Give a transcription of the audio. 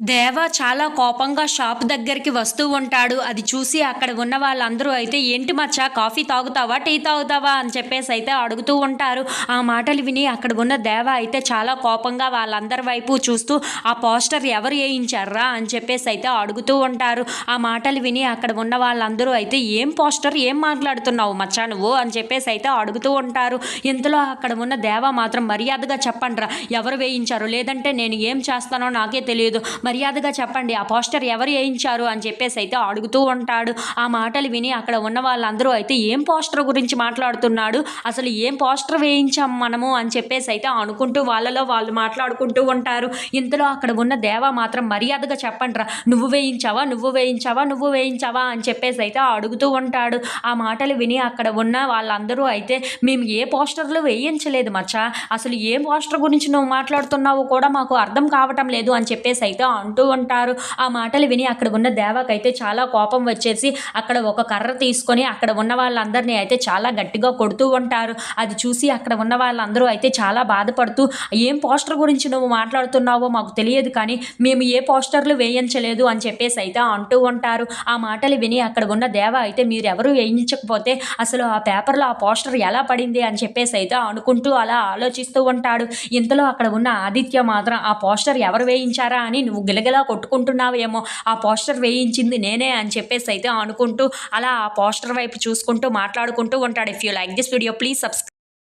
దేవ చాలా కోపంగా షాప్ దగ్గరికి వస్తూ ఉంటాడు. అది చూసి అక్కడ ఉన్న వాళ్ళందరూ అయితే ఏంటి మచ్చా కాఫీ తాగుతావా టీ తాగుతావా? అని చెప్పేసి అయితే అడుగుతూ ఉంటారు. ఆ మాటలు విని అక్కడ ఉన్న దేవ అయితే చాలా కోపంగా వాళ్ళందరి వైపు చూస్తూ ఆ పోస్టర్ ఎవరు వేయించారా? అని చెప్పేసి అయితే అడుగుతూ ఉంటారు. ఆ మాటలు విని అక్కడ ఉన్న వాళ్ళందరూ అయితే ఏం పోస్టర్ ఏం మాట్లాడుతున్నావు మచ్చా నువ్వు? అని చెప్పేసి అయితే అడుగుతూ ఉంటారు. ఇంతలో అక్కడ ఉన్న దేవ మాత్రం మర్యాదగా చెప్పండిరా ఎవరు వేయించారు? లేదంటే నేను ఏం చేస్తానో నాకే తెలియదు. మర్యాదగా చెప్పండి ఆ పోస్టర్ ఎవరు వేయించారు? అని చెప్పేసి అయితే అడుగుతూ ఉంటాడు. ఆ మాటలు విని అక్కడ ఉన్న వాళ్ళందరూ అయితే ఏం పోస్టర్ గురించి మాట్లాడుతున్నాడు? అసలు ఏం పోస్టర్ వేయించాం మనము? అని చెప్పేసి అయితే అనుకుంటూ వాళ్ళలో వాళ్ళు మాట్లాడుకుంటూ ఉంటారు. ఇంతలో అక్కడ ఉన్న దేవ మాత్రం మర్యాదగా చెప్పండిరా నువ్వు వేయించావా? నువ్వు వేయించావా? నువ్వు వేయించావా? అని చెప్పేసి అయితే అడుగుతూ ఉంటాడు. ఆ మాటలు విని అక్కడ ఉన్న వాళ్ళందరూ అయితే మేము ఏ పోస్టర్లు వేయించలేదు మచ్చా అసలు ఏ పోస్టర్ గురించి నువ్వు మాట్లాడుతున్నావు కూడా మాకు అర్థం కావటం లేదు అని చెప్పేసి అయితే అంటూ ఉంటారు. ఆ మాటలు విని అక్కడ ఉన్న దేవాకైతే చాలా కోపం వచ్చేసి అక్కడ ఒక కర్ర తీసుకొని అక్కడ ఉన్న వాళ్ళందరినీ అయితే చాలా గట్టిగా కొడుతూ ఉంటారు. అది చూసి అక్కడ ఉన్న వాళ్ళందరూ అయితే చాలా బాధపడుతూ ఏం పోస్టర్ గురించి నువ్వు మాట్లాడుతున్నావో మాకు తెలియదు కానీ మేము ఏ పోస్టర్లు వేయించలేదు అని చెప్పేసి అయితే అంటూ ఉంటారు. ఆ మాటలు విని అక్కడ ఉన్న దేవ అయితే మీరెవరు వేయించకపోతే అసలు ఆ పేపర్లో ఆ పోస్టర్ ఎలా పడింది అని చెప్పేసి అయితే అనుకుంటూ అలా ఆలోచిస్తూ ఉంటాడు. ఇంతలో అక్కడ ఉన్న ఆదిత్య మాత్రం ఆ పోస్టర్ ఎవరు వేయించారా? అని నువ్వు గిలగిలా కొట్టుకుంటున్నావేమో ఆ పోస్టర్ వేయించింది నేనే అని చెప్పేసి అయితే అనుకుంటూ అలా ఆ పోస్టర్ వైపు చూసుకుంటూ మాట్లాడుకుంటూ ఉంటాడు. If you like this video please subscribe